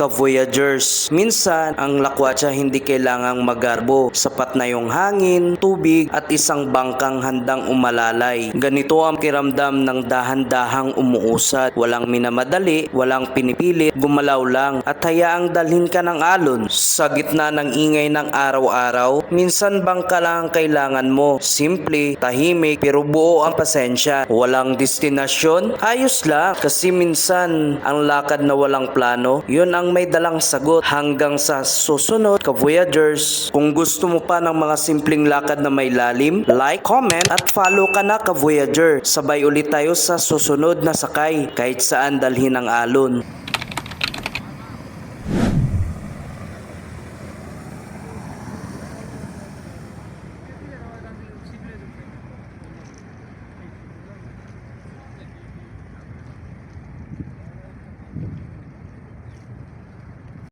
ka-voyagers. Minsan, ang lakwatsa hindi kailangang magarbo. Sapat na yung hangin, tubig, at isang bangkang handang umalalay. Ganito ang kiramdam ng dahan-dahang umuusad. Walang minamadali, walang pinipilit, gumalaw lang, at hayaang dalhin ka ng alon. Sa gitna ng ingay ng araw-araw, minsan bangka lang ang kailangan mo. Simple, tahimik, pero buo ang pasensya. Walang destinasyon, ayos lang. Kasi minsan, ang lakad na walang plano, yun ang may dalang sagot hanggang sa susunod ka Voyagers. Kung gusto mo pa ng mga simpleng lakad na may lalim, like, comment at follow ka na ka Voyager. Sabay ulit tayo sa susunod na sakay kahit saan dalhin ang alon.